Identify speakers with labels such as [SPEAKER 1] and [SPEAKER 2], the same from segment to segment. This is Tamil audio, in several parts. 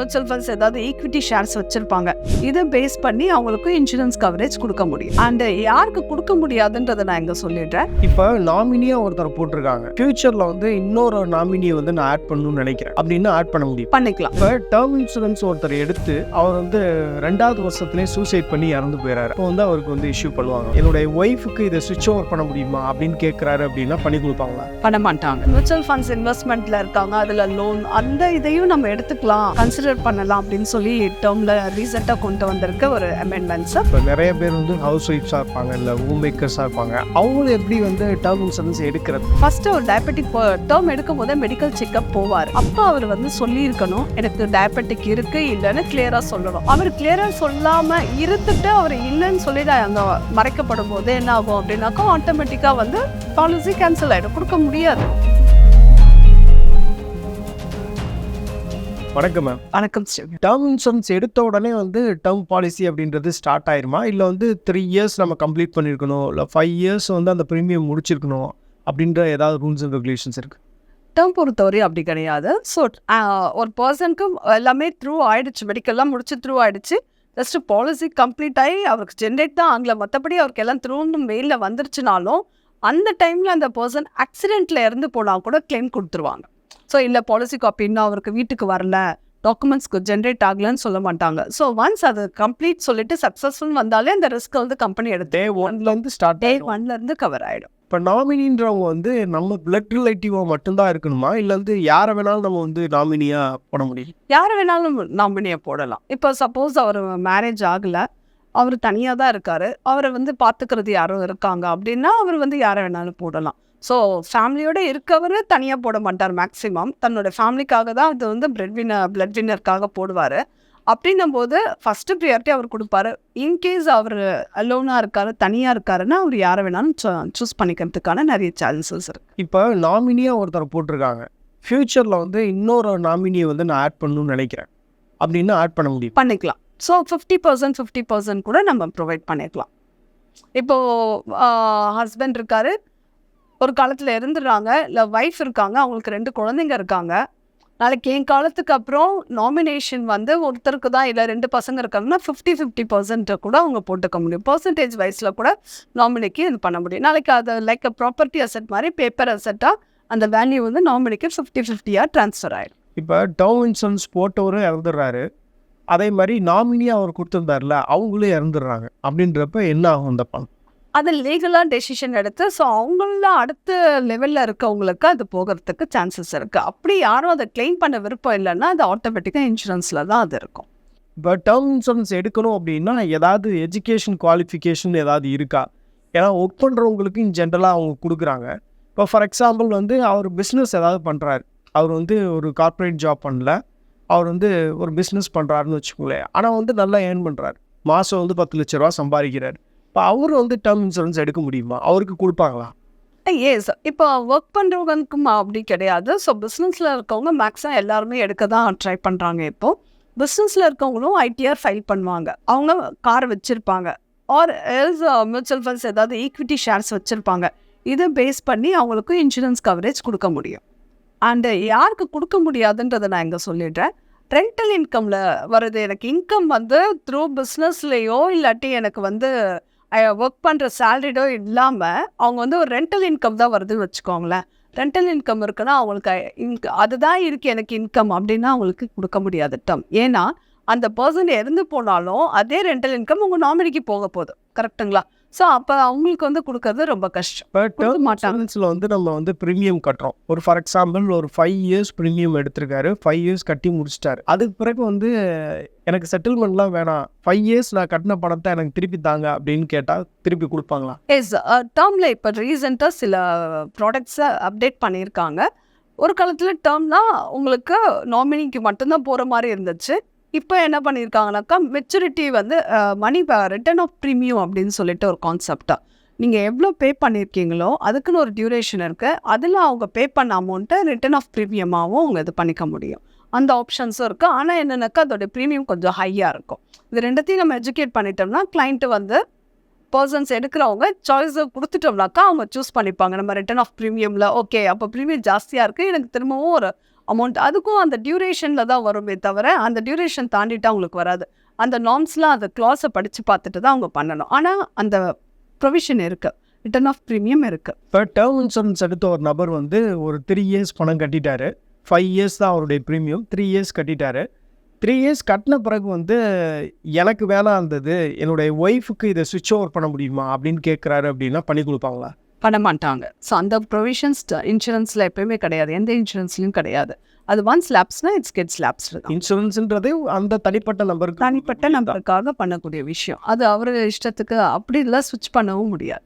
[SPEAKER 1] மியூச்சுவல் ஃபண்ட்ஸ் ஏதாவது ஈக்விட்டி ஷேர்ஸ் வச்சிருப்பாங்க. இதை பேஸ் பண்ணி அவங்களுக்கு இன்சூரன்ஸ் கவரேஜ் கொடுக்க முடியும். அண்ட் யாருக்கு கொடுக்க முடியாதுன்றதை நான் இங்க சொல்லிடுறேன்.
[SPEAKER 2] இப்போ நாமினியாக ஒருத்தர் போட்டிருக்காங்க. ஃபியூச்சரில் வந்து இன்னொரு நாமினியை வந்து நான் ஆட் பண்ணணும்னு நினைக்கிறேன். அப்படின்னு ஆட் பண்ண முடியும்?
[SPEAKER 1] பண்ணிக்கலாம்.
[SPEAKER 2] இப்போ டேர்ம் இன்சூரன்ஸ் ஒருத்தர் எடுத்து அவர் வந்து ரெண்டாவது வருஷத்துலேயே சூசைட் பண்ணி இறந்து போயிறாரு. அப்போ வந்து அவருக்கு வந்து இஷ்யூ பண்ணுவாங்க. என்னுடைய ஒய்ஃபுக்கு இதை சுவிட்ச் ஓவர் பண்ண முடியுமா அப்படின்னு கேட்குறாரு அப்படின்னா பண்ணி கொடுப்பாங்களா?
[SPEAKER 1] பண்ண மாட்டாங்க. மியூச்சுவல் ஃபண்ட்ஸ் இன்வெஸ்ட்மெண்ட்ல இருக்காங்க. அதுல லோன் அந்த இதையும் நம்ம எடுத்துக்கலாம். கன்சிடர் பண்ணலாம் அப்படின்னு சொல்லி டேர்ம்ல ரீசெண்டா கொண்டு வந்திருக்க ஒரு அமெண்ட்மெண்ட்ஸ்
[SPEAKER 2] இப்போ நிறைய பேர் வந்து ஹவுஸ் ஒய்ஃப்ஸாக இருப்பாங்க இல்லை ஹோம் மேக்கர்ஸாக இருப்பாங்க. அவங்களும் எப்படி வந்து டேர்ம் இன்சூரன்ஸ் எடுக்கிறது?
[SPEAKER 1] ஃபர்ஸ்ட் ஒரு டயபெட்டிக் டேர்ம் எடுக்கும் போதே மெடிக்கல் செக்அப் போவார். அப்போ அவர் வந்து சொல்லியிருக்கணும் எனக்கு டயபெட்டிக் இருக்கு இல்லைன்னு கிளியரா சொல்லணும். அவர் கிளியரா சொல்லாம இருந்துட்டு அவர் இல்லைன்னு சொல்லி அங்க மறைக்கப்படும் போது என்ன ஆகும் அப்படின்னாக்கா ஆட்டோமேட்டிக்கா வந்து பாலிசி கேன்சல் ஆயிடும். கொடுக்க முடியாது.
[SPEAKER 2] வணக்கம் மேம்
[SPEAKER 1] வணக்கம்
[SPEAKER 2] டேர்ம் இன்சூரன்ஸ் எடுத்த உடனே வந்து டேர்ம் பாலிசி அப்படின்றது ஸ்டார்ட் ஆயிருமா? இல்லை வந்து த்ரீ இயர்ஸ் நம்ம கம்ப்ளீட் பண்ணியிருக்கணும் இல்லை ஃபைவ் இயர்ஸ் வந்து அந்த ப்ரீமியம் முடிச்சிருக்கணும்? அப்படின்ற ஏதாவது ரூல்ஸ் அண்ட் ரெகுலேஷன்ஸ் இருக்குது
[SPEAKER 1] டேர்ம் பொறுத்தவரை அப்படி கிடையாது. ஸோ ஒரு பர்சனுக்கு எல்லாமே த்ரூ ஆயிடுச்சு. மெடிக்கல்லாம் முடிச்சு த்ரூ ஆயிடுச்சு. ஜஸ்ட் பாலிசி கம்ப்ளீட் ஆகி அவருக்கு ஜென்ரேட் தான் ஆகல. மற்றபடி அவருக்கு எல்லாம் த்ரூன்னு மெயிலில் வந்துருச்சுனாலும் அந்த டைமில் அந்த பர்சன் ஆக்சிடெண்ட்டில் இறந்து போனால் கூட கிளைம் கொடுத்துருவாங்க. ஸோ இல்லை பாலிசி காப்பி இன்னும் அவருக்கு வீட்டுக்கு வரல. டாக்குமெண்ட்ஸ்க்கு ஜென்ரேட் ஆகலன்னு சொல்ல மாட்டாங்க. ஸோ ஒன்ஸ் அது கம்ப்ளீட் சொல்லிட்டு சக்ஸஸ்ஃபுல் வந்தாலே அந்த ரிஸ்க் வந்து கம்பெனி எடுத்து
[SPEAKER 2] டே ஒன்லேருந்து ஸ்டார்ட்
[SPEAKER 1] டே ஒன்லேருந்து கவர் ஆகிடும்
[SPEAKER 2] இப்போ நாமினின்றவங்க வந்து நம்ம பிளட் ரிலேட்டிவாக மட்டும்தான் இருக்கணுமா? இல்லை வந்து யாரை வேணாலும் நம்ம வந்து நாமினியாக போட முடியும்?
[SPEAKER 1] யார் வேணாலும் நாமினியை போடலாம். இப்போ சப்போஸ் அவர் மேரேஜ் ஆகலை. அவர் தனியாக தான் இருக்காரு. அவரை வந்து பார்த்துக்கிறது யாரும் இருக்காங்க அப்படின்னா அவர் வந்து யாரை வேணாலும் போடலாம். ஸோ ஃபேமிலியோட இருக்கவர் தனியாக போட மாட்டார் மேக்ஸிமம் தன்னோட ஃபேமிலிக்காக தான் அது வந்து பிரெட் வின்னர் பிளட் வின்னருக்காக போடுவார். அப்படின்னும் போது ஃபஸ்ட்டு ப்ரியாரிட்டி அவர் கொடுப்பாரு. இன்கேஸ் அவர் அலோனாக இருக்காரு தனியாக இருக்காருன்னா அவர் யாரை வேணாலும் சூஸ் பண்ணிக்கிறதுக்கான நிறைய சான்சஸ் இருக்கு.
[SPEAKER 2] இப்போ நாமினியாக ஒருத்தர் போட்டிருக்காங்க. ஃப்யூச்சரில் வந்து இன்னொரு நாமினியை வந்து நான் ஆட் பண்ணணும்னு நினைக்கிறேன். அப்படின்னு ஆட் பண்ண முடியும்.
[SPEAKER 1] பண்ணிக்கலாம். So fifty percent fifty percent கூட நம்ம ப்ரொவைட் பண்ணிக்கலாம். இப்போது ஹஸ்பண்ட் இருக்காரு. ஒரு காலத்தில் இருந்துடுறாங்க இல்லை ஒய்ஃப் இருக்காங்க. அவங்களுக்கு ரெண்டு குழந்தைங்க இருக்காங்க. நாளைக்கு என் காலத்துக்கு அப்புறம் நாமினேஷன் வந்து ஒருத்தருக்கு தான் இல்லை ரெண்டு பசங்க இருக்காங்கன்னா ஃபிஃப்டி ஃபிஃப்டி பர்சன்ட்டை கூட அவங்க போட்டுக்க முடியும். பர்சன்டேஜ் வைஸில் கூட நாமினிக்கு இது பண்ண முடியும். நாளைக்கு அது லைக் ப்ராப்பர்ட்டி அசெட் மாதிரி பேப்பர் அசெட்டாக அந்த வேல்யூ வந்து நாமினிக்கு ஃபிஃப்டி ஃபிஃப்டியாக ட்ரான்ஸ்ஃபர் ஆகிடும்
[SPEAKER 2] இப்போ டவு இன்சூரன்ஸ் போட்டவரும் இறந்துடுறாரு. அதே மாதிரி நாமினியாக அவர் கொடுத்துருந்தார்ல அவங்களும் இறந்துடுறாங்க. அப்படின்றப்ப என்ன ஆகும் அந்த பணம்?
[SPEAKER 1] அது லீகலாக டெசிஷன் எடுத்து ஸோ அவங்கள அடுத்த லெவலில் இருக்கவங்களுக்கு அது போகிறதுக்கு சான்சஸ் இருக்குது அப்படி யாரும் அதை கிளைம் பண்ண விருப்பம் இல்லைன்னா அது ஆட்டோமேட்டிக்காக இன்சூரன்ஸில் தான் அது இருக்கும்.
[SPEAKER 2] இப்போ டேர்ம் இன்சூரன்ஸ் எடுக்கணும் அப்படின்னா ஏதாவது எஜுகேஷன் குவாலிஃபிகேஷன் ஏதாவது இருக்கா? ஏன்னா ஒர்க் பண்ணுறவங்களுக்கு இன் ஜென்ரலாக அவங்க கொடுக்குறாங்க. இப்போ ஃபார் எக்ஸாம்பிள் வந்து அவர் பிஸ்னஸ் ஏதாவது பண்ணுறாரு அவர் வந்து ஒரு கார்ப்பரேட் ஜாப் பண்ணல. அவர் வந்து ஒரு பிஸ்னஸ் பண்ணுறாருன்னு வச்சுக்கோங்களேன். ஆனால் வந்து நல்லா ஏர்ன் பண்ணுறாரு மாதம் வந்து பத்து லட்ச ரூபா சம்பாதிக்கிறார். இப்போ அவர் வந்து டேர்ம் இன்சூரன்ஸ் எடுக்க முடியுமா? அவருக்கு கொடுப்பாங்களா?
[SPEAKER 1] ஏஸ் இப்போ ஒர்க் பண்ணுறவங்களுக்கும் அப்படி கிடையாது. ஸோ பிஸ்னஸில் இருக்கவங்க மேக்ஸிமம் எல்லாருமே எடுக்க தான் ட்ரை பண்ணுறாங்க இப்போது பிஸ்னஸில் இருக்கவங்களும் ஐடிஆர் ஃபைல் பண்ணுவாங்க. அவங்க கார் வச்சுருப்பாங்க. ஆர் எல்ஸ் மியூச்சுவல் ஃபண்ட்ஸ் ஏதாவது ஈக்விட்டி ஷேர்ஸ் வச்சுருப்பாங்க. இதை பேஸ் பண்ணி அவங்களுக்கு இன்சூரன்ஸ் கவரேஜ் கொடுக்க முடியும். அண்டு யாருக்கு கொடுக்க முடியாதுன்றதை நான் இங்கே சொல்லிடுறேன். ரெண்டல் இன்கமில் வருது. எனக்கு இன்கம் வந்து த்ரூ பிஸ்னஸ்லேயோ இல்லாட்டி எனக்கு வந்து ஒர்க் பண்ணுற சேலரிடோ இல்லாமல் அவங்க வந்து ஒரு ரெண்டல் இன்கம் தான் வருதுன்னு வச்சுக்கோங்களேன். ரெண்டல் இன்கம் இருக்குன்னா அவங்களுக்கு இன்க அதுதான் இருக்குது எனக்கு இன்கம் அப்படின்னா அவங்களுக்கு கொடுக்க முடியாது. டம். ஏன்னா அந்த பர்சன் இறந்து போனாலும் அதே ரெண்டல் இன்கம் உங்கள் நாமினிக்கு போக போதும் கரெக்ட்டுங்களா ஸோ அப்போ அவங்களுக்கு வந்து கொடுக்கறது ரொம்ப கஷ்டம்.
[SPEAKER 2] இப்போ
[SPEAKER 1] கொடுக்க
[SPEAKER 2] டேர்ம்
[SPEAKER 1] மாட்டாங்க.
[SPEAKER 2] இன்சூரன்ஸில் வந்து நம்ம வந்து ப்ரீமியம் கட்டுறோம். ஒரு ஃபார் எக்ஸாம்பிள் ஒரு ஃபைவ் இயர்ஸ் ப்ரீமியம் எடுத்திருக்காரு. ஃபைவ் இயர்ஸ் கட்டி முடிச்சிட்டாரு. அதுக்கு பிறகு வந்து எனக்கு செட்டில்மெண்ட்லாம் வேணாம். ஃபைவ் இயர்ஸ் நான் கட்டின பணத்தை எனக்கு திருப்பி தாங்க அப்படின்னு கேட்டால் திருப்பி கொடுப்பாங்களா?
[SPEAKER 1] எஸ் டேர்மில் இப்போ ரீசெண்டாக சில ப்ராடக்ட்ஸை அப்டேட் பண்ணியிருக்காங்க. ஒரு காலத்தில் டேர்ம்னா உங்களுக்கு நாமினிக்கு மட்டும்தான் போகிற மாதிரி இருந்துச்சு. இப்போ என்ன பண்ணியிருக்காங்கனாக்கா மெச்சூரிட்டி வந்து மணி ரிட்டர்ன் ஆஃப் ப்ரீமியம் அப்படின்னு சொல்லிட்டு ஒரு கான்செப்டாக நீங்கள் எவ்வளோ பே பண்ணியிருக்கீங்களோ அதுக்குன்னு ஒரு டியூரேஷன் இருக்குது அதில் அவங்க பே பண்ண அமௌண்ட்டை ரிட்டர்ன் ஆஃப் ப்ரீமியமாகவும் அவங்க இது பண்ணிக்க முடியும். அந்த ஆப்ஷன்ஸும் இருக்குது ஆனால் என்னென்னாக்கா அதோடய ப்ரீமியம் கொஞ்சம் ஹையாக இருக்கும். இது ரெண்டத்தையும் நம்ம எஜுகேட் பண்ணிட்டோம்னா கிளைண்ட்டு வந்து பர்சன்ஸ் எடுக்கிறவங்க சாய்ஸை கொடுத்துட்டோம்னாக்கா அவங்க சூஸ் பண்ணிப்பாங்க. நம்ம ரிட்டர்ன் ஆஃப் ப்ரீமியமில் ஓகே அப்போ ப்ரீமியம் ஜாஸ்தியாக இருக்குது எனக்கு திரும்பவும் ஒரு அமௌண்ட் அதுக்கும் அந்த டியூரேஷனில் தான் வருமே தவிர அந்த டியூரேஷன் தாண்டிட்டு அவங்களுக்கு வராது. அந்த நார்ம்ஸ்லாம் அந்த க்ளாஸை படித்து பார்த்துட்டு தான் அவங்க பண்ணணும். ஆனால் அந்த ப்ரொவிஷன் இருக்குது ரிட்டர்ன் ஆஃப் ப்ரீமியம் இருக்குது
[SPEAKER 2] இப்போ டேர்ம் இன்சூரன்ஸ் எடுத்த ஒரு நபர் வந்து ஒரு த்ரீ இயர்ஸ் பணம் கட்டிட்டாரு. ஃபைவ் இயர்ஸ் தான் அவருடைய ப்ரீமியம் த்ரீ இயர்ஸ் கட்டிட்டாரு. த்ரீ இயர்ஸ் கட்டின பிறகு வந்து எனக்கு வேணாம் இருந்தது. என்னுடைய ஒய்ஃபுக்கு இதை சுவிட்ச் ஓவர் பண்ண முடியுமா? அப்படின்னு கேட்குறாரு அப்படின்னா பண்ணி கொடுப்பாங்களா?
[SPEAKER 1] பண்ண மாட்டாங்க. ஸோ அந்த ப்ரொவிஷன்ஸ் இன்சூரன்ஸில் எப்பயுமே கிடையாது. எந்த இன்சூரன்ஸ்லையும் கிடையாது. அது ஒன்ஸ் லேப்ஸ்னா இட்ஸ் கெட்ஸ் லேப்ஸ் தான்.
[SPEAKER 2] இன்சூரன்ஸ்ன்றது அந்த தனிப்பட்ட நபருக்கு
[SPEAKER 1] தனிப்பட்ட நம்பருக்காக பண்ணக்கூடிய விஷயம். அது அவர் இஷ்டத்துக்கு அப்படி இல்லை ஸ்விட்ச் பண்ணவும் முடியாது.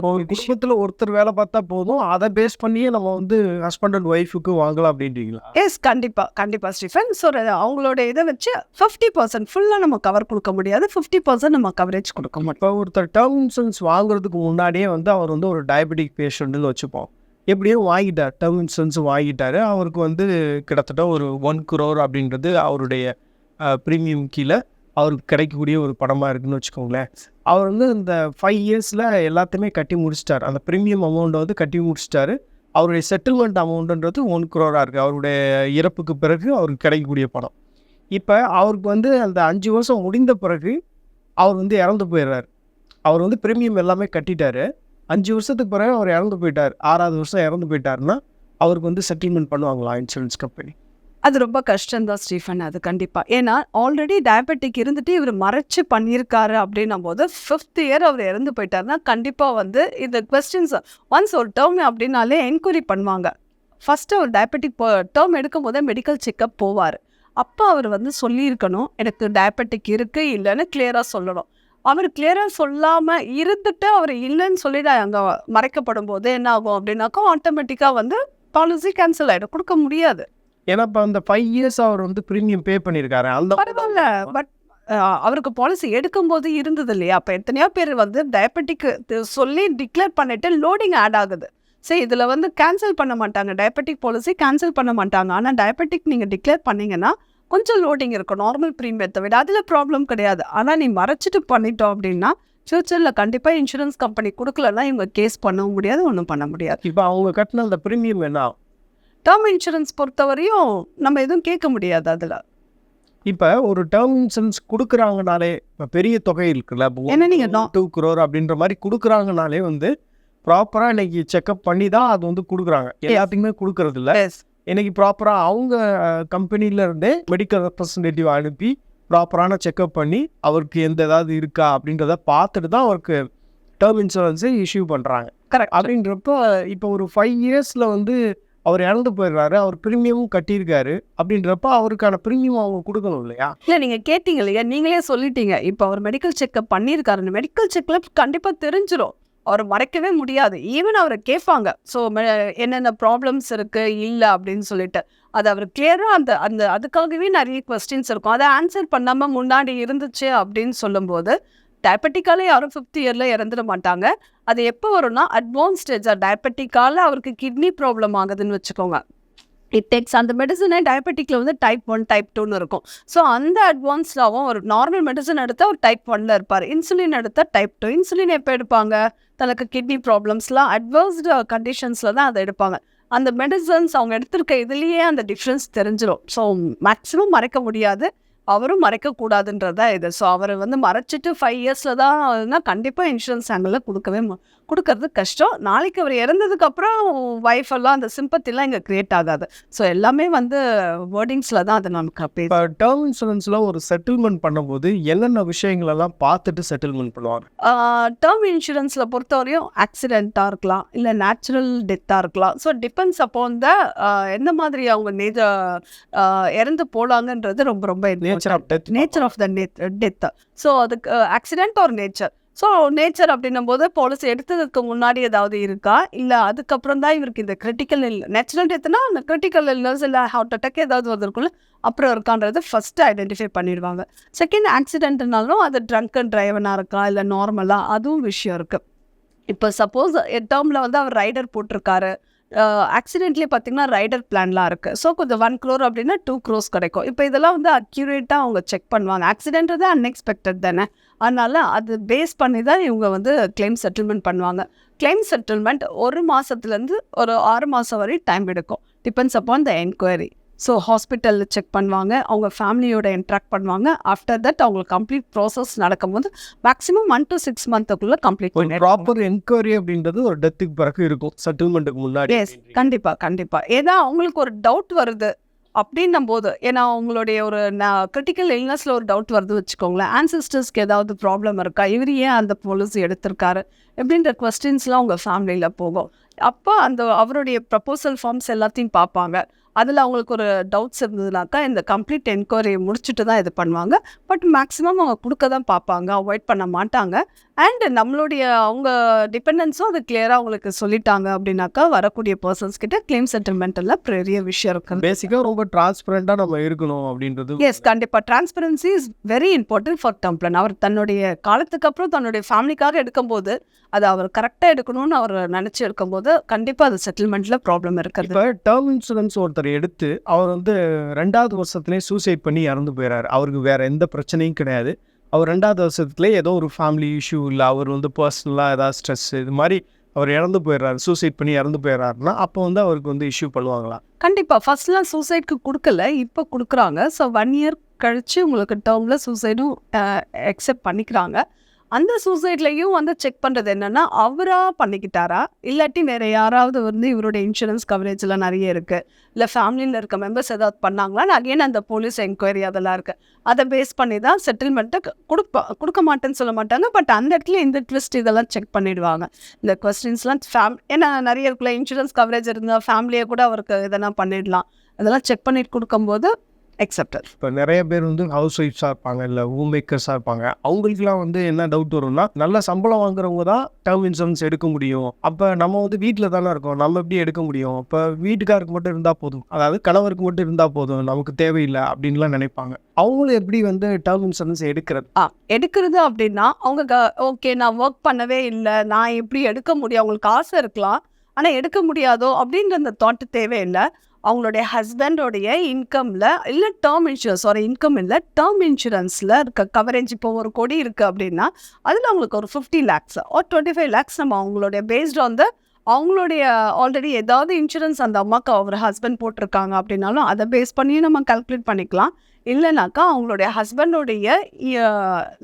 [SPEAKER 2] குடும்பத்தில் ஒருத்தர் வேலை பார்த்தா போதும். அதை பேஸ் பண்ணியே நம்ம வந்து ஹஸ்பண்ட் அண்ட் ஒய்ஃபுக்கு வாங்கலாம் அப்படின்றீங்களா?
[SPEAKER 1] எஸ் கண்டிப்பாக கண்டிப்பாக ஸ்டீஃபன். ஸோ அவங்களோட இதை வச்சு ஃபிஃப்டி பர்சன்ட் ஃபுல்லாக நம்ம கவர் கொடுக்க முடியாது. ஃபிஃப்டி பர்சன்ட் நம்ம கவரேஜ் கொடுக்க முடியும்
[SPEAKER 2] இப்போ ஒருத்தர் டேர்ம் இன்சூரன்ஸ் வாங்குறதுக்கு முன்னாடியே வந்து அவர் வந்து ஒரு டயபெட்டிக் பேஷண்ட்னு வச்சுப்போம். எப்படியும் வாங்கிட்டார் டேர்ம் இன்சூரன்ஸ் வாங்கிட்டாரு. அவருக்கு வந்து கிட்டத்தட்ட ஒரு ஒன் குரோர் அப்படின்றது அவருடைய ப்ரீமியம் கீழே அவருக்கு கிடைக்கக்கூடிய ஒரு படமாக இருக்குன்னு வச்சுக்கோங்களேன். அவர் வந்து இந்த ஃபைவ் இயர்ஸில் எல்லாத்தையுமே கட்டி முடிச்சிட்டார். அந்த ப்ரீமியம் அமௌண்ட்டை வந்து கட்டி முடிச்சிட்டாரு. அவருடைய செட்டில்மெண்ட் அமௌண்ட்டுன்றது ஒன் குரோராக இருக்குது அவருடைய இறப்புக்கு பிறகு அவருக்கு கிடைக்கக்கூடிய பணம். இப்போ அவருக்கு வந்து அந்த அஞ்சு வருஷம் முடிந்த பிறகு அவர் வந்து இறந்து போயிடுறாரு. அவர் வந்து ப்ரீமியம் எல்லாமே கட்டிட்டார். அஞ்சு வருஷத்துக்கு பிறகு அவர் இறந்து போயிட்டார். ஆறாவது வருஷம் இறந்து போயிட்டாருன்னா அவருக்கு வந்து செட்டில்மெண்ட் பண்ணுவாங்களா இன்சூரன்ஸ் கம்பெனி
[SPEAKER 1] அது ரொம்ப கஷ்டம் தான் ஸ்டீஃபன் அது கண்டிப்பாக ஏன்னா ஆல்ரெடி டயபெட்டிக் இருந்துட்டு இவர் மறைச்சு பண்ணியிருக்காரு அப்படின்னும் போது ஃபிஃப்த் இயர் அவர் இறந்து போயிட்டாருன்னா கண்டிப்பாக வந்து இந்த கொஸ்டின்ஸ் ஒன்ஸ் ஒரு டேர்ம் அப்படின்னாலே என்கொயரி பண்ணுவாங்க. ஃபஸ்ட்டு அவர் டயபெட்டிக் டேர்ம் எடுக்கும் போதே மெடிக்கல் செக்கப் போவார். அப்போ அவர் வந்து சொல்லியிருக்கணும் எனக்கு டயபெட்டிக் இருக்குது இல்லைன்னு கிளியராக சொல்லணும். அவர் கிளியராக சொல்லாமல் இருந்துட்டு அவர் இல்லைன்னு சொல்லிட்டு அங்கே மறைக்கப்படும் போது என்ன ஆகும் அப்படின்னாக்கா ஆட்டோமேட்டிக்காக வந்து பாலிசி கேன்சல் ஆகிடும் கொடுக்க முடியாது.
[SPEAKER 2] ஏன்னா இப்போ அந்த ஃபைவ் இயர்ஸ் அவர் வந்து ப்ரீமியம் பே பண்ணியிருக்காரு அந்த
[SPEAKER 1] பரவாயில்ல பட் அவருக்கு பாலிசி எடுக்கும்போது இருந்தது இல்லையா அப்போ எத்தனையோ பேர் வந்து டயபெட்டிக் சொல்லி டிக்ளேர் பண்ணிட்டு லோடிங் ஆட் ஆகுது. சரி இதில் வந்து கேன்சல் பண்ண மாட்டாங்க. டயபெட்டிக் பாலிசி கேன்சல் பண்ண மாட்டாங்க. ஆனால் டயபெட்டிக் நீங்கள் டிக்ளேர் பண்ணீங்கன்னா கொஞ்சம் லோடிங் இருக்கும். நார்மல் ப்ரீமியத்தை விட. அதில் ப்ராப்ளம் கிடையாது. ஆனால் நீ மறைச்சிட்டு பண்ணிட்டோம் அப்படின்னா ஃப்யூச்சரில் கண்டிப்பாக இன்சூரன்ஸ் கம்பெனி கொடுக்கலன்னா இவங்க கேஸ் பண்ணவும் முடியாது ஒன்றும் பண்ண முடியாது.
[SPEAKER 2] இப்போ அவங்க கட்டின அந்த ப்ரீமியம் என்ன?
[SPEAKER 1] டேர்ம் இன்சூரன்ஸ் பொறுத்தவரையும் நம்ம எதுவும் கேட்க முடியாது அதில்.
[SPEAKER 2] இப்போ ஒரு டேர்ம் இன்சூரன்ஸ் கொடுக்குறாங்கனாலே இப்போ பெரிய தொகை இருக்குல்ல
[SPEAKER 1] ஏன்னா நீங்க நா-
[SPEAKER 2] டூ குரோர் அப்படின்ற மாதிரி கொடுக்குறாங்கனாலே வந்து ப்ராப்பராக இன்னைக்கு செக்அப் பண்ணி தான் அது வந்து கொடுக்குறாங்க. எல்லாத்துக்குமே கொடுக்கறது இல்ல. இன்னைக்கு ப்ராப்பராக அவங்க கம்பெனில இருந்தே மெடிக்கல் ரெப்ரசன்டேட்டிவ் அனுப்பி ப்ராப்பரான செக்அப் பண்ணி அவருக்கு எந்த ஏதாவது இருக்கா அப்படின்றத பார்த்துட்டு தான் அவருக்கு டேர்ம் இன்சூரன்ஸை இஷ்யூ பண்ணுறாங்க
[SPEAKER 1] கரெக்ட்
[SPEAKER 2] அப்படின்றப்போ இப்போ ஒரு ஃபைவ் இயர்ஸில் வந்து அவர் இறந்து போயிடுறாரு அவர் ப்ரீமியமும் கட்டியிருக்காரு அப்படின்றப்ப அவருக்கான ப்ரீமியம் அவங்க கொடுக்கணும் இல்லையா?
[SPEAKER 1] இல்லை நீங்கள் கேட்டீங்க இல்லையா? நீங்களே சொல்லிட்டீங்க. இப்போ அவர் மெடிக்கல் செக்கப் பண்ணியிருக்காரு. மெடிக்கல் செக்கில் கண்டிப்பாக தெரிஞ்சிடும் அவர் மறைக்கவே முடியாது. ஈவன் அவரை கேட்பாங்க. ஸோ என்னென்ன ப்ராப்ளம்ஸ் இருக்குது இல்லை அப்படின்னு சொல்லிட்டு. அது அவர் கிளியராக அந்த அந்த அதுக்காகவே நிறைய கொஸ்டின்ஸ் இருக்கும். அதை ஆன்சர் பண்ணாமல் முன்னாடி இருந்துச்சு அப்படின்னு சொல்லும்போது டயபெட்டிக்காலே யாரும் ஃபிஃப்த் இயரில் இறந்துட மாட்டாங்க. அது எப்போ வரும்னா அட்வான்ஸ் ஸ்டேஜாக டயபெட்டிக்கால் அவருக்கு கிட்னி ப்ராப்ளம் ஆகுதுன்னு வச்சுக்கோங்க. இட் டேக்ஸ் அந்த மெடிசனே டயபெட்டிக்கில் வந்து டைப் ஒன் டைப் டூன்னு இருக்கும். ஸோ அந்த அட்வான்ஸ்டாகவும் ஒரு நார்மல் மெடிசன் எடுத்தால் ஒரு டைப் ஒனில் இருப்பார். இன்சுலின் எடுத்தால் டைப் டூ இன்சுலின் எப்போ எடுப்பாங்க? தனக்கு கிட்னி ப்ராப்ளம்ஸ்லாம் அட்வான்ஸ்டு கண்டிஷன்ஸில் தான் அதை எடுப்பாங்க. அந்த மெடிசன்ஸ் அவங்க எடுத்திருக்க இதுலேயே அந்த டிஃப்ரென்ஸ் தெரிஞ்சிடும் ஸோ மேக்ஸிமம் மறைக்க முடியாது. அவரும் மறைக்கக்கூடாதுன்றதா இது. ஸோ அவரை வந்து மறைச்சிட்டு ஃபைவ் இயர்ஸில் தான் கண்டிப்பாக இன்சூரன்ஸ் ஆங்கிளில் கொடுக்கவே கொடுக்கறது கஷ்டம். நாளைக்கு அவர் இறந்ததுக்கப்புறம் ஒய்ஃப் எல்லாம் அந்த சிம்பத்திலாம் இங்கே க்ரியேட் ஆகாது. ஸோ எல்லாமே வந்து வேர்டிங்ஸில் தான் அதை நமக்கு பேச
[SPEAKER 2] இப்போ டேர்ம் இன்சூரன்ஸில் ஒரு செட்டில்மெண்ட் பண்ணும்போது என்னென்ன விஷயங்களெல்லாம் பார்த்துட்டு செட்டில்மெண்ட் பண்ணுவாங்க?
[SPEAKER 1] டேர்ம் இன்சூரன்ஸில் பொறுத்தவரையும் ஆக்சிடெண்ட்டாக இருக்கலாம் இல்லை நேச்சுரல் டெத்தாக இருக்கலாம். ஸோ டிபெண்ட்ஸ் அப்போன் த எந்த மாதிரி அவங்க நேஜ இறந்து போலாங்கன்றது ரொம்ப ரொம்ப
[SPEAKER 2] nature of death
[SPEAKER 1] nature of the death so அதுக்கு ஆக்சிடென்ட் ஒரு நேச்சர் ஸோ நேச்சர் அப்படின்னும் போது பாலிசி எடுத்ததுக்கு முன்னாடி ஏதாவது இருக்கா? இல்லை அதுக்கப்புறம் தான் இவருக்கு இந்த கிரிட்டிக்கல் இல் நேச்சுரல் டெத்னா அந்த கிரிட்டிக்கல் இல்னஸ் இல்லை ஹார்ட் அட்டாக் ஏதாவது வந்திருக்கும்ல அப்புறம் இருக்கான்றது ஃபஸ்ட்டு ஐடென்டிஃபை பண்ணிடுவாங்க. செகண்ட் ஆக்சிடென்ட்னாலும் அது ட்ரங்க் அண்ட் டிரைவனாக இருக்கா? இல்லை நார்மலாக அதுவும் விஷயம் இருக்குது இப்போ சப்போஸ் டேர்மில் வந்து அவர் ரைடர் போட்டிருக்காரு. ஆக்சிடென்ட்லேயே பார்த்தீங்கன்னா ரைடர் பிளான்லாம் இருக்குது ஸோ கொஞ்சம் ஒன் க்ரோர் அப்படின்னா டூ க்ரோஸ் கிடைக்கும். இப்போ இதெல்லாம் வந்து அக்யூரேட்டாக அவங்க செக் பண்ணுவாங்க. ஆக்சிடென்ட் தான் அன்எக்ஸ்பெக்டட் தானே. அதனால அது பேஸ் பண்ணி தான் இவங்க வந்து கிளைம் செட்டில்மெண்ட் பண்ணுவாங்க. கிளைம் செட்டில்மெண்ட் ஒரு மாதத்துலேருந்து ஒரு ஆறு மாதம் வரை டைம் எடுக்கும். Depends upon the enquiry so ஹாஸ்பிட்டலில் செக் பண்ணுவாங்க அவங்க ஃபேமிலியோட இன்ட்ராக்ட் பண்ணுவாங்க. ஆஃப்டர் தட் அவங்களுக்கு கம்ப்ளீட் ப்ராசஸ் நடக்கும்போது மேக்ஸிமம் ஒன் டு சிக்ஸ் மந்த்துக்குள்ளே கம்ப்ளீட்
[SPEAKER 2] ஒரு ப்ராப்பர் என்கொயரி அப்படின்றது ஒரு டெத்துக்கு பிறகு இருக்கும் செட்டில்மெண்ட்டுக்கு முன்னாடி.
[SPEAKER 1] எஸ் கண்டிப்பாக கண்டிப்பாக ஏதா அவங்களுக்கு ஒரு டவுட் வருது. அப்படின்னும் போது ஏன்னா அவங்களுடைய ஒரு கிரிட்டிக்கல் இல்னஸில் ஒரு டவுட் வருது வச்சுக்கோங்களேன். ஆன்சிஸ்டர்ஸ்க்கு ஏதாவது ப்ராப்ளம் இருக்கா? இவர் ஏன் அந்த பாலிசி எடுத்திருக்காரு? எப்படின்ற கொஸ்டின்ஸ்லாம் அவங்க ஃபேமிலியில் போகும். அப்போ அந்த அவருடைய ப்ரப்போசல் ஃபார்ம்ஸ் எல்லாத்தையும் பார்ப்பாங்க. அதில் அவங்களுக்கு ஒரு டவுட்ஸ் இருந்ததுனாக்கா இந்த கம்ப்ளீட் என்கொயரி முடிச்சுட்டு தான் இது பண்ணுவாங்க. பட் மேக்ஸிமம் அவங்க கொடுக்க தான் பார்ப்பாங்க அவாய்ட் பண்ண மாட்டாங்க. அண்ட் நம்மளுடைய அவங்க டிபெண்டன்ஸும் அது கிளியராக அவங்களுக்கு சொல்லிட்டாங்க அப்படின்னாக்கா வரக்கூடிய பர்சன்ஸ் கிட்ட கிளைம் செட்டில்மெண்ட் எல்லாம் பெரிய விஷயம் இருக்குது
[SPEAKER 2] பேசிக்காக ரொம்ப டிரான்ஸ்பரண்டாக நம்ம இருக்கணும் அப்படின்றது
[SPEAKER 1] எஸ் கண்டிப்பாக transparency is very important for term plan அவர் தன்னுடைய காலத்துக்கு அப்புறம் தன்னுடைய ஃபேமிலிக்காக எடுக்கும்போது அது அவர் கரெக்டாக எடுக்கணும்னு அவர் நினச்சி எடுக்கும்போது கண்டிப்பாக அது செட்டில்மெண்ட்டில் ப்ராப்ளம் இருக்கிறது
[SPEAKER 2] இப்போ டேர்ம் இன்சூரன்ஸ் ஒருத்தர் எடுத்து அவர் வந்து ரெண்டாவது வருஷத்துலேயே சூசைட் பண்ணி இறந்து போயிறாரு. அவருக்கு வேறு எந்த பிரச்சனையும் கிடையாது. அவர் ரெண்டாவது வருஷத்துலேயே ஏதோ ஒரு ஃபேமிலி இஷ்யூ இல்லை அவர் வந்து பர்சனலாக ஏதாவது ஸ்ட்ரெஸ் இது மாதிரி அவர் இறந்து போயிடுறாரு சூசைட் பண்ணி இறந்து போயிடுறாருன்னா அப்போ வந்து அவருக்கு வந்து இஷ்யூ பண்ணுவாங்களா?
[SPEAKER 1] கண்டிப்பாக ஃபர்ஸ்ட்லாம் சூசைட்க்கு கொடுக்கல இப்போ கொடுக்குறாங்க. ஸோ ஒன் இயர் கழித்து உங்களுக்கு டேர்மில் சூசைடும் அக்செப்ட் பண்ணிக்கிறாங்க. அந்த சூசைட்லையும் வந்து செக் பண்ணுறது என்னென்னா அவராக பண்ணிக்கிட்டாரா? இல்லாட்டி வேறு யாராவது வந்து இவருடைய இன்சூரன்ஸ் கவரேஜில் நிறைய இருக்குது இல்லை ஃபேமிலியில் இருக்க மெம்பர்ஸ் ஏதாவது பண்ணாங்களா? அகைன் அந்த போலீஸ் என்கொயரி அதெல்லாம் இருக்குது அதை பேஸ் பண்ணி தான் செட்டில்மெண்ட்டை கொடுப்பா கொடுக்க மாட்டேன்னு சொல்ல மாட்டாங்க. பட் அந்த இடத்துல இந்த ட்விஸ்ட் இதெல்லாம் செக் பண்ணிடுவாங்க. இந்த கொஸ்டின்ஸ்லாம் ஃபேம் ஏன்னா நிறைய இருக்குல்ல இன்சூரன்ஸ் கவரேஜ் இருந்தால் ஃபேமிலியை கூட அவருக்கு இதெல்லாம் பண்ணிடலாம். அதெல்லாம் செக் பண்ணிட்டு கொடுக்கும்போது அக்செப்டட்
[SPEAKER 2] இப்போ நிறைய பேர் வந்து ஹவுஸ் ஒய்ஃப்ஸாக இருப்பாங்க இல்லை ஹோம் மேக்கர்ஸாக இருப்பாங்க. அவங்களுக்குலாம் வந்து என்ன டவுட் வரும்னா நல்ல சம்பளம் வாங்குறவங்க தான் டேர்ம் இன்சூரன்ஸ் எடுக்க முடியும். அப்போ நம்ம வந்து வீட்டில் தானே இருக்கோம். நம்ம எப்படி எடுக்க முடியும்? இப்போ வீட்டுக்காருக்கு மட்டும் இருந்தால் போதும். அதாவது கணவருக்கு மட்டும் இருந்தால் போதும். நமக்கு தேவையில்லை அப்படின்லாம் நினைப்பாங்க. அவங்களும் எப்படி வந்து டேர்ம் இன்சூரன்ஸ் எடுக்கிறது?
[SPEAKER 1] ஆ எடுக்கிறது அப்படின்னா அவங்க ஓகே நான் ஒர்க் பண்ணவே இல்லை. நான் எப்படி எடுக்க முடியும்? அவங்களுக்கு ஆசை இருக்கலாம். ஆனால் எடுக்க முடியாதோ அப்படின்ற அந்த தாட் தேவையில்லை. அவங்களுடைய ஹஸ்பண்டோடைய இன்கமில் இல்லை டேர்ம் இன்சூரன்ஸ் ஒரு இன்கம் இல்லை டேர்ம் இன்சூரன்ஸில் இருக்க கவரேஜ் இப்போ ஒரு கோடி இருக்குது அப்படின்னா அதில் அவங்களுக்கு ஒரு ஃபிஃப்டி லேக்ஸ் ஒரு டுவெண்ட்டி ஃபைவ் லேக்ஸ் நம்ம அவங்களுடைய பேஸ்ட் ஆன் த அவங்களுடைய ஆல்ரெடி ஏதாவது இன்சூரன்ஸ் அந்த அம்மாவுக்கு அவர் ஹஸ்பண்ட் போட்டிருக்காங்க அப்படின்னாலும் அதை பேஸ் பண்ணியும் நம்ம கல்குலேட் பண்ணிக்கலாம். இல்லைனாக்கா அவங்களுடைய ஹஸ்பண்டோடைய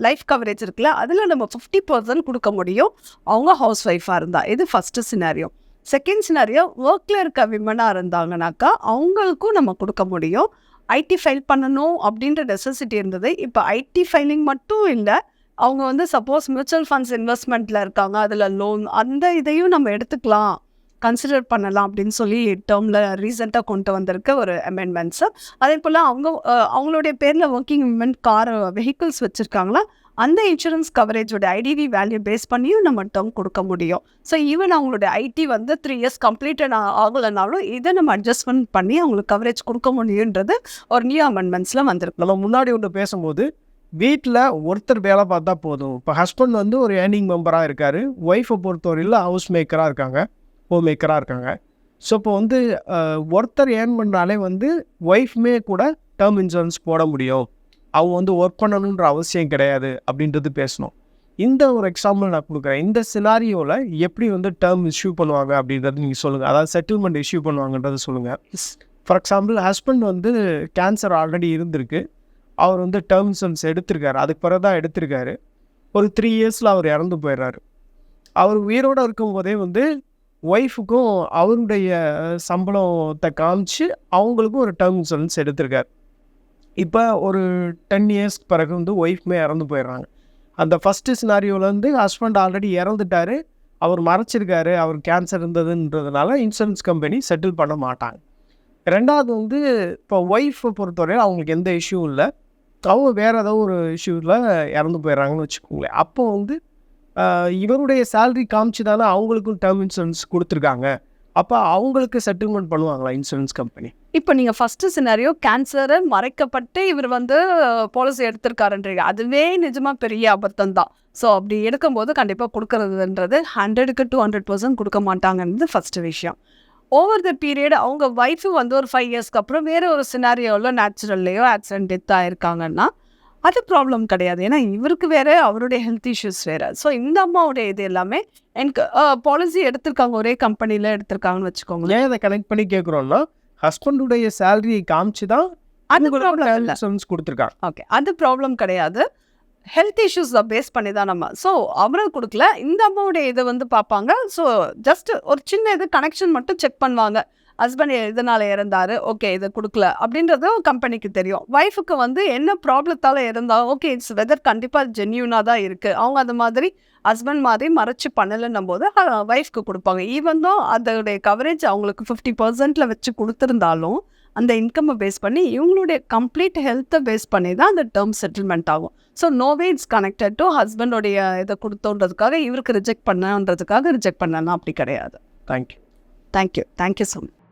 [SPEAKER 1] லைஃப் கவரேஜ் இருக்குல்ல அதில் நம்ம ஃபிஃப்டி பர்சன்ட் கொடுக்க முடியும். அவங்க ஹவுஸ் ஒய்ஃபாக இருந்தால் இது ஃபஸ்ட்டு சினாரியோ செகண்ட் சினாரியோ ஒர்க்கில் இருக்க விமனாக இருந்தாங்கனாக்கா அவங்களுக்கும் நம்ம கொடுக்க முடியும். ஐடி ஃபைல் பண்ணணும் அப்படின்ற நெசசிட்டி இருந்தது. இப்போ ஐடி ஃபைலிங் மட்டும் இல்லை அவங்க வந்து சப்போஸ் மியூச்சுவல் ஃபண்ட்ஸ் இன்வெஸ்ட்மெண்ட்டில் இருக்காங்க அதில் லோன் அந்த இதையும் நம்ம எடுத்துக்கலாம். கன்சிடர் பண்ணலாம் அப்படின்னு சொல்லி டேர்மில் ரீசெண்டாக கொண்டு வந்திருக்க ஒரு அமெண்ட்மெண்ட்ஸு அதே போல் அவங்க அவங்களுடைய பேரில் ஒர்க்கிங் உமன் கார் வெஹிக்கிள்ஸ் வச்சுருக்காங்களா அந்த இன்சூரன்ஸ் கவரேஜோட ஐடிவி வேல்யூ பேஸ் பண்ணியும் நம்ம டேர்ம் கொடுக்க முடியும். ஸோ ஈவன் அவங்களோட ஐடி வந்து த்ரீ இயர்ஸ் கம்ப்ளீட்டட் ஆகலைனாலும் இதை நம்ம அட்ஜஸ்ட்மெண்ட் பண்ணி அவங்களுக்கு கவரேஜ் கொடுக்க முடியுன்றது ஒரு நியூ அமெண்ட்மெண்ட்ஸில் வந்திருக்கு.
[SPEAKER 2] நம்ம முன்னாடி ஒன்று பேசும்போது வீட்டில் ஒருத்தர் வேலை பார்த்தா போதும். இப்போ ஹஸ்பண்ட் வந்து ஒரு ஏர்னிங் மெம்பராக இருக்கார். ஒய்ஃபை பொறுத்தவரையில் ஹவுஸ் மேக்கராக இருக்காங்க. ஹோம் மேக்கராக இருக்காங்க. ஸோ இப்போ வந்து ஒருத்தர் ஏர்ன் பண்ணாலே வந்து ஒய்ஃப்மே கூட டேர்ம் இன்சூரன்ஸ் போட முடியும். அவங்க வந்து ஒர்க் பண்ணணுன்ற அவசியம் கிடையாது அப்படின்றது பேசணும். இந்த ஒரு எக்ஸாம்பிள் நான் கொடுக்குறேன். இந்த சினாரியோவில் எப்படி வந்து டேர்ம் இஷ்யூ பண்ணுவாங்க அப்படின்றது நீங்கள் சொல்லுங்கள் அதாவது செட்டில்மெண்ட் இஷ்யூ பண்ணுவாங்கன்றது சொல்லுங்கள் ஃபார் எக்ஸாம்பிள் ஹஸ்பண்ட் வந்து கேன்சர் ஆல்ரெடி இருந்திருக்கு. அவர் வந்து டேர்ம் இன்சூரன்ஸ் எடுத்திருக்காரு. அதுக்கு பிறகு தான் எடுத்திருக்காரு. ஒரு த்ரீ இயர்ஸில் அவர் இறந்து போயிடுறாரு. அவர் உயிரோடு இருக்கும்போதே வந்து ஒய்ஃபுக்கும் அவருடைய சம்பளத்தை காமிச்சு அவங்களுக்கும் ஒரு டேர்ம் இன்சூரன்ஸ் எடுத்திருக்காரு. இப்போ ஒரு டென் இயர்ஸ்க்கு பிறகு வந்து ஒய்ஃப்மே இறந்து போயிடுறாங்க. அந்த ஃபஸ்ட்டு சினாரியோலேருந்து ஹஸ்பண்ட் ஆல்ரெடி இறந்துட்டாரு. அவர் மறைச்சிருக்காரு. அவர் கேன்சர் இருந்ததுன்றதுனால இன்சூரன்ஸ் கம்பெனி செட்டில் பண்ண மாட்டாங்க. ரெண்டாவது வந்து இப்போ ஒய்ஃபை பொறுத்தவரையில் அவங்களுக்கு எந்த இஷ்யூ இல்லை. அவங்க வேறு ஏதோ ஒரு இஷ்யூவில் இறந்து போயிடுறாங்கன்னு வச்சுக்கோங்களேன். அப்போ வந்து இவருடைய சேல்ரி காமிச்சு தானே அவங்களுக்கும் டேர்ம் இன்சூரன்ஸ் கொடுத்துருக்காங்க. அப்போ அவங்களுக்கு செட்டில்மெண்ட் பண்ணுவாங்களா இன்சூரன்ஸ் கம்பெனி
[SPEAKER 1] இப்போ நீங்கள் ஃபஸ்ட்டு சினாரியோ கேன்சரை மறைக்கப்பட்டு இவர் வந்து பாலிசி எடுத்திருக்காருன்றீங்க. அதுவே நிஜமாக பெரிய அபத்தம் தான். ஸோ அப்படி எடுக்கும்போது கண்டிப்பாக கொடுக்கறதுன்றது ஹண்ட்ரடுக்கு டூ ஹண்ட்ரட் பர்சன்ட் கொடுக்க மாட்டாங்கன்றது ஃபஸ்ட்டு விஷயம். ஓவர் த பீரியட் அவங்க ஒய்ஃபு வந்து ஒரு ஃபைவ் இயர்ஸ்க்கு அப்புறம் வேறு ஒரு சினாரியோவில் நேச்சுரல்லையோ ஆக்சிடென்ட் டெத் ஆகிருக்காங்கன்னா அது ப்ராப்ளம் கிடையாது. ஏன்னா இவருக்கு வேறு அவருடைய ஹெல்த் இஷ்யூஸ் வேறு. ஸோ இந்த அம்மாவுடைய இது எல்லாமே எனக்கு பாலிசி எடுத்திருக்காங்க. ஒரே கம்பெனியில் எடுத்திருக்காங்கன்னு வச்சுக்கோங்களேன்.
[SPEAKER 2] ஏன் இதை கனெக்ட் பண்ணி கேட்குறோன்னா ஹஸ்பண்டுடைய சேலரியை காமிச்சு தான்
[SPEAKER 1] அது
[SPEAKER 2] இன்சூரன்ஸ் கொடுத்துருக்காங்க.
[SPEAKER 1] ஓகே அது ப்ராப்ளம் கிடையாது. ஹெல்த் இஷ்யூஸை பேஸ் பண்ணி தான் நம்ம. ஸோ அவரும் கொடுக்கல. இந்த அம்மாவுடைய இதை வந்து பார்ப்பாங்க. ஸோ ஜஸ்ட் ஒரு சின்ன இது கனெக்ஷன் மட்டும் செக் பண்ணுவாங்க. ஹஸ்பண்ட் எதனால இறந்தாரு? ஓகே இதை கொடுக்கல. அப்படின்றது கம்பெனிக்கு தெரியும். ஒய்ஃபுக்கு வந்து என்ன ப்ராப்ளத்தால் இருந்தா ஓகே இட்ஸ் வெதர் கண்டிப்பாக ஜென்யூனாக தான் இருக்குது அவங்க அந்த மாதிரி ஹஸ்பண்ட் மாதிரி மறைச்சு பண்ணலைன்னும் போது ஒய்ஃப்க்கு கொடுப்பாங்க. ஈவன் தான் அதோடைய கவரேஜ் அவங்களுக்கு ஃபிஃப்டி பர்சன்ட்டில் வச்சு கொடுத்துருந்தாலும் அந்த இன்கம்மை பேஸ் பண்ணி இவங்களுடைய கம்ப்ளீட் ஹெல்த்தை பேஸ் பண்ணி தான் அந்த டேர்ம் செட்டில்மெண்ட் ஆகும். So no way it's connected to ஹஸ்பண்டோடைய இதை கொடுத்தோன்றதுக்காக இவருக்கு ரிஜெக்ட் பண்ணன்றதுக்காக ரிஜெக்ட் பண்ணலாம். அப்படி கிடையாது.
[SPEAKER 2] Thank you
[SPEAKER 1] thank you thank you so much